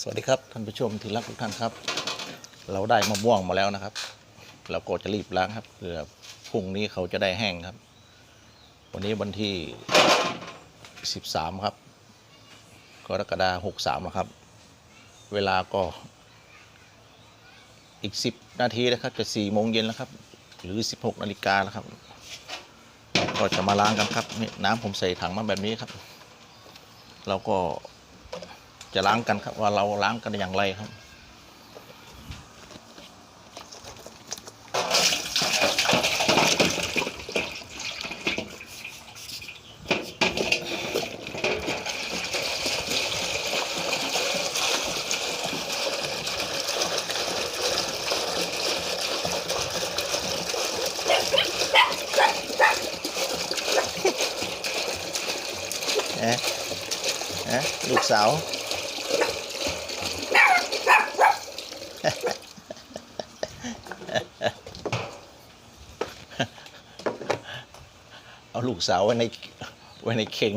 สวัสดีครับท่านผู้ชมที่รักทุกท่านครับ เราได้มะม่วงมาแล้วนะครับ เราก็จะรีบล้างครับเพื่อพรุ่งนี้เขาจะได้แห้งครับ วันนี้วันที่ 13 ครับกรกฎาคม63นะครับ เวลาก็อีก 10 นาทีนะครับ จะ4โมงเย็นแล้วครับ หรือ 16นาฬิกาแล้วครับก็จะมาล้างกันครับนี่น้ำผมใส่ถังมาแบบนี้ครับ เราก็ จะล้างกันครับว่าเราล้างกันอย่างไรครับ เอ๊ะเอ๊ะลูกสาว ลูกสาวไว้ในไว้ในเข่ง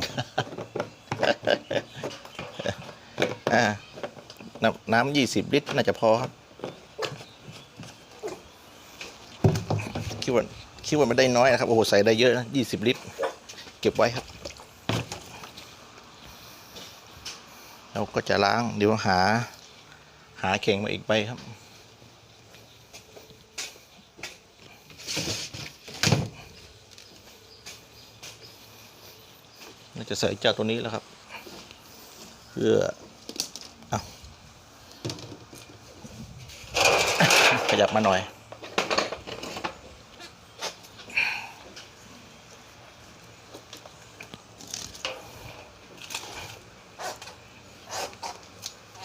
อ่าน้ำน้ำยี่สิบลิตรน่าจะพอครับ คิดว่าคิดว่าไม่ได้น้อยนะครับ โอ้โห ใส่ได้เยอะนะยี่สิบลิตร เก็บไว้ครับ เราก็จะล้างเดี๋ยวหา หาเข่งมาอีกใบครับ เรา จะใส่เจ้าตัวนี้แล้วครับ เพื่อเอาขยับมาหน่อย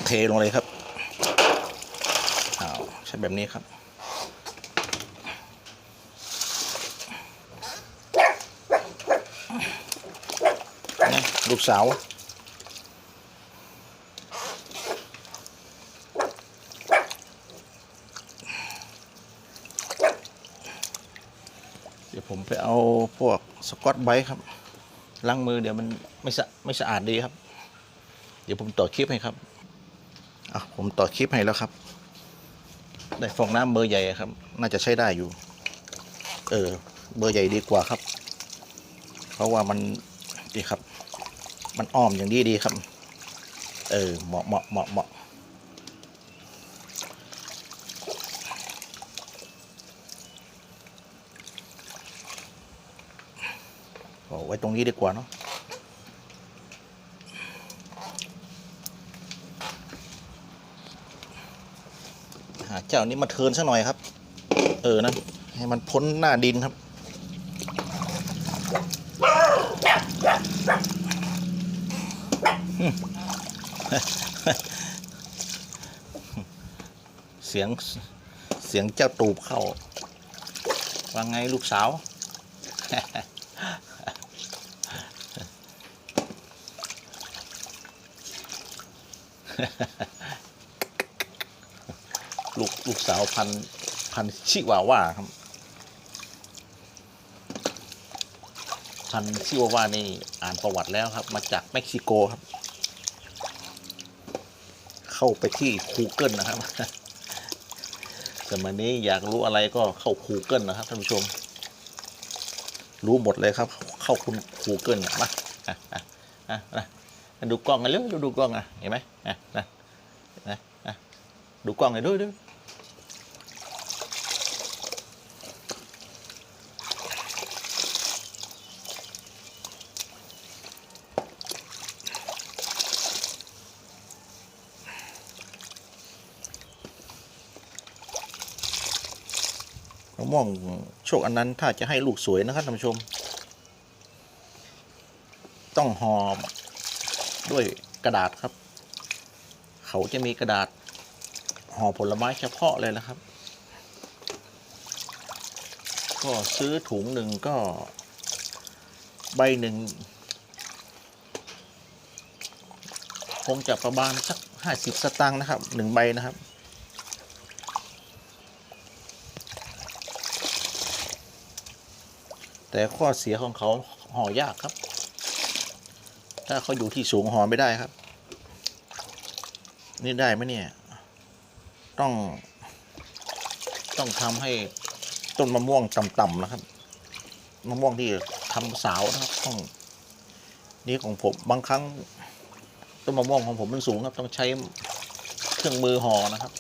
เทลงเลยครับ เอาใช้แบบนี้ครับ นี่ ลูกสาวเดี๋ยวผมไปเอาพวกสกอตไบท์ครับล้างมือเดี๋ยวมันไม่สะไม่สะอาดดีครับ เดี๋ยวผมต่อคลิปให้ครับอะผมต่อคลิปให้แล้วครับ ได้ฟองน้ำเบอร์ใหญ่ครับ น่าจะใช้ได้อยู่ เออ เบอร์ใหญ่ดีกว่าครับ เพราะว่ามันดีครับ มันอ้อมอย่างดีดีครับ เออเหมาะเหมาะเหมาะเหมาะเอาไว้ตรงนี้ดีกว่าเนาะหาเจ้านี้มาเทิร์นซะหน่อยครับ เออนะให้มันพ้นหน้าดินครับ เสียงเสียงเจ้าตูบเข้า ว่าไงลูกสาว ลูกลูกสาวพันพันชิวาว่าครับ พันชิวาว่านี่อ่านประวัติแล้วครับ มาจากเม็กซิโกครับ เข้าไปที่ Google นะครับสมัยนี้อยากรู้อะไรก็เข้า Google นะครับท่านผู้ชม รู้หมดเลยครับ เข้าคุณ Google น่ะมาอะอะอะนะมาดูกล้องกันเร็วดูกล้องอะเห็นไหมอะนะนะอะดูกล้องหน่อยด้วยด้ะม่วงโชคอันนั้นถ้าจะให้ลูกสวยนะครับท่านผู้ชม ต้องห่อด้วยกระดาษครับ เขาจะมีกระดาษห่อผลไม้เฉพาะเลยนะครับ ก็ซื้อถุงหนึ่งก็ ใบหนึ่งคงจะประมาณสักห้าสิบสตางค์นะครับหนึ่งใบนะครับ แต่ข้อเสียของเขาห่อยากครับ ถ้าเขาอยู่ที่สูงห่อไม่ได้ครับ นี่ได้ไหมเนี่ย ต้อง ต้องทำให้ต้นมะม่วงต่ำๆนะครับมะม่วงที่ทำสาวนะครับต้องนี่ของผมบางครั้งต้นมะม่วงของผมมันสูงครับ ต้องใช้เครื่องมือห่อนะครับ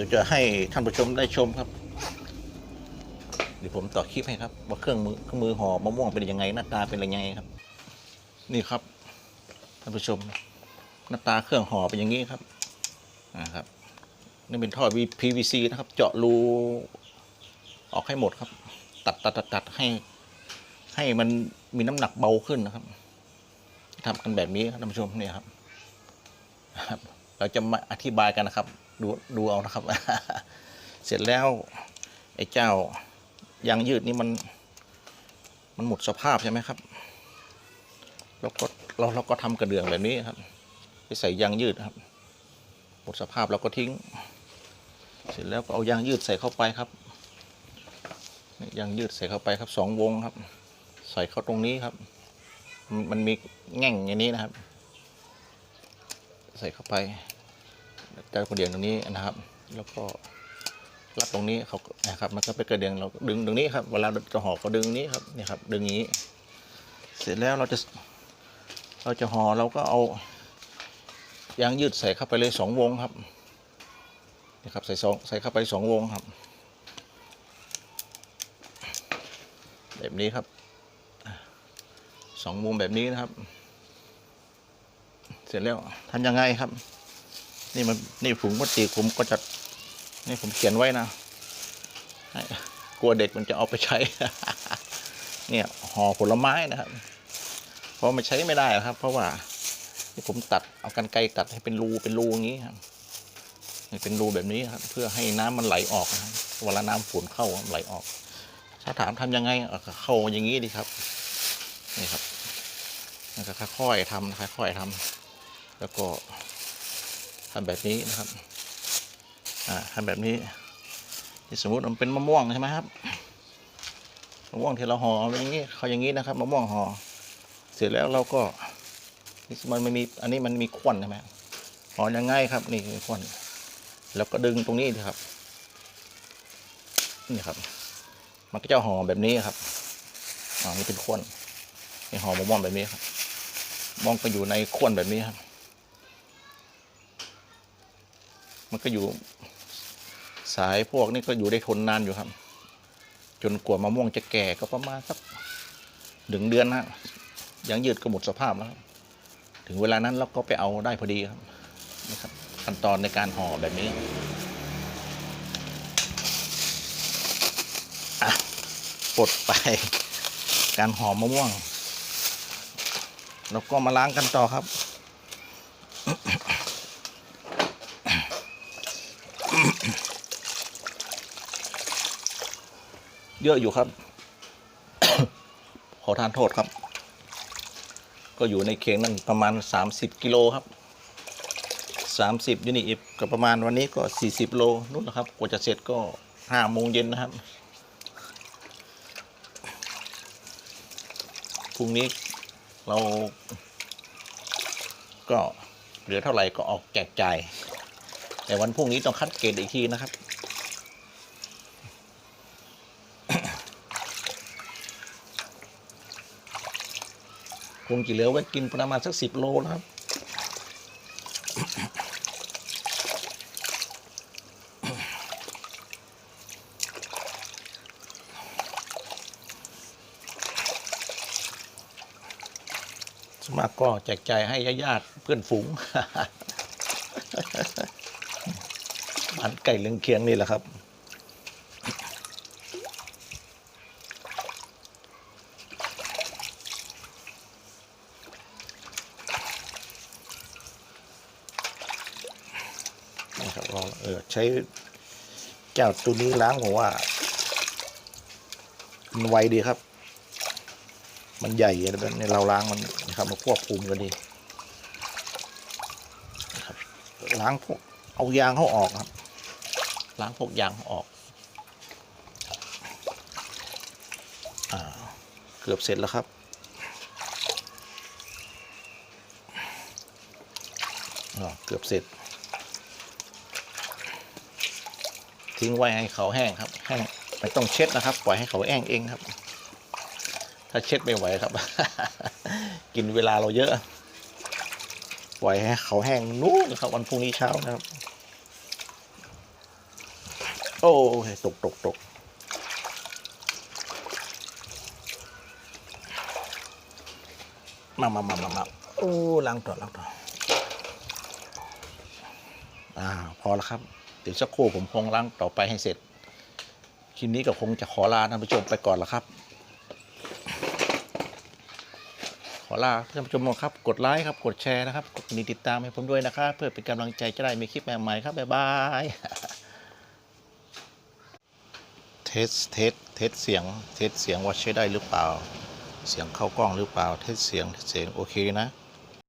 ดี๋ยวจะให้ท่านผู้ชมได้ชมครับ เดี๋ยวผมต่อคลิปให้ครับ ว่าเครื่องมือเครื่องมือห่อมะม่วงเป็นยังไง หน้าตาเป็นยังไงครับ นี่ครับท่านผู้ชม หน้าตาเครื่องห่อเป็นอย่างนี้ครับนะครับนี่เป็นท่อ PVC นะครับ เจาะรูออกให้หมดครับ ตัดตัดตัดตัดให้ ให้มันมีน้ำหนักเบาขึ้นนะครับทำกันแบบนี้ครับท่านผู้ชมเนี่ยครับครับเราจะมาอธิบายกันนะครับ ดูดูเอานะครับ เสร็จแล้วไอ้เจ้ายางยืดนี่มัน มันหมดสภาพใช่ไหมครับแล้วก็เราเราก็ทำกระเดื่องแบบนี้ครับไปใส่ยางยืดครับ หมดสภาพเราก็ทิ้ง เสร็จแล้วก็เอายางยืดใส่เข้าไปครับยางยืดใส่เข้าไปครับสองวงครับ ใส่เข้าตรงนี้ครับ มันมันมีแง่งอย่างนี้นะครับ ใส่เข้าไป แต่กระเดื่องตรงนี้นะครับ แล้วก็รัดตรงนี้เขานะครับมันก็เป็นกระเดื่องเราดึงตรงนี้ครับเวลาจะห่อก็ดึงนี้ครับนี่ครับ ดึงอย่างนี้ เสร็จแล้วเราจะเราจะห่อเราก็เอายางยืดใส่เข้าไปเลยสองวงครับนี่ครับใส่สองใส่เข้าไปสองวงครับ แบบนี้ครับสองวงแบบนี้นะครับ เสร็จแล้วทำยังไงครับ นี่มันนี่ถุงพลาสติผมก็จะนี่ผมเขียนไว้นะกลัวเด็กมันจะเอาไปใช้ เนี่ยห่อผลไม้นะครับเพราะมันใช้ไม่ได้ครับ เพราะว่าที่ผมตัดเอากันไกรตัดให้เป็นรูเป็นรูอย่างนี้ครับนี่เป็นรูแบบนี้ครับ เพื่อให้น้ำมันไหลออกนะครับเวลาน้ำฝนเข้าไหลออก ถ้าถามทำยังไงเข้าอย่างนี้ดีครับนี่ครับแล้วก็ค่อยๆทำค่อยๆทำแล้วก็ ทำแบบนี้นะครับอ่าทำแบบนี้ที่สมมติมันเป็นมะม่วงใช่ไหมครับมะม่วงที่เราห่อเป็นอย่างนี้เขาอย่างนี้นะครับมะม่วงห่อเสร็จแล้วเราก็นี่มันไม่มีอันนี้มันมีควันใช่ไหมห่อยังไงครับ นี่คือควันแล้วก็ดึงตรงนี้ดีครับนี่ครับ มันก็จะห่อแบบนี้ครับอ่านี่เป็นควันนี่ห่อมะม่วงแบบนี้ครับมองไปอยู่ในควันแบบนี้ครับ มันก็อยู่ สายพวกนี้ก็อยู่ได้ทนนานอยู่ครับ จนกว่ามะม่วงจะแก่ก็ประมาณสักหนึ่งเดือนนะยังยืดก็หมดสภาพแล้วครับถึงเวลานั้นเราก็ไปเอาได้พอดีครับนะครับ ขั้นตอนในการห่อแบบนี้อะปลดไปการห่อมะม่วง แล้วก็มาล้างกันต่อครับ เยอะอยู่ครับ ขอทานโทษครับ ก็อยู่ในเคียงนั่นประมาณ 30 กิโลครับ 30ยูนิตก็ประมาณวันนี้ก็ 40 โลนู่นนะครับกว่าจะเสร็จก็5โมงเย็นนะครับพรุ่งนี้เรา ก็เหลือเท่าไหร่ก็ออกแจกจ่ายแต่วันพรุ่งนี้ต้องคัดเกรดอีกทีนะครับ คงจะเหลือไว้กินประมาณสักสิบโลนะครับ สมากก็แจกจ่ายให้ญาติเพื่อนฝูงบ้านไก่เลืองเคียงนี่แหละครับลองเออ ใช้แก้วตัวนี้ล้างผมว่า มันไวดีครับ มันใหญ่อะไรแบบนี้เราล้างมันนะครับมาควบคุมกันดีครับล้างพวกเอายางเขาออกครับ ล้างพวกยางออกอเกือบเสร็จแล้วครับ เกือบเสร็จ ทิ้งไว้ให้เขาแห้งครับ แห้งไม่ต้องเช็ดนะครับ ปล่อยให้เขาแห้งเองครับ ถ้าเช็ดไม่ไหวครับ กินเวลาเราเยอะ ปล่อยให้เขาแห้งนู้นครับวันพรุ่งนี้เช้านะครับ โอ้ยตกตกตกมามามามามาโอ้ล้างต่อล้างต่ออ่าพอแล้วครับ ดี๋ยวสักครู่ผมคงล้างต่อไปให้เสร็จคลิปนี้ก็คงจะขอลาท่านผู้ชมไปก่อนล้วครับ ขอลาท่านผู้ชมครับ กดไลค์ครับ กดแชร์นะครับ กดติดตามให้ผมด้วยนะครับ เพื่อเป็นกำลังใจจะได้มีคลิปใหม่ๆครับ บ๊ายบาย เทส เทส เทสเสียง เทสเสียงว่าใช้ได้หรือเปล่า เสียงเข้ากล้องหรือเปล่า เทสเสียง เทสเสียงโอเคนะ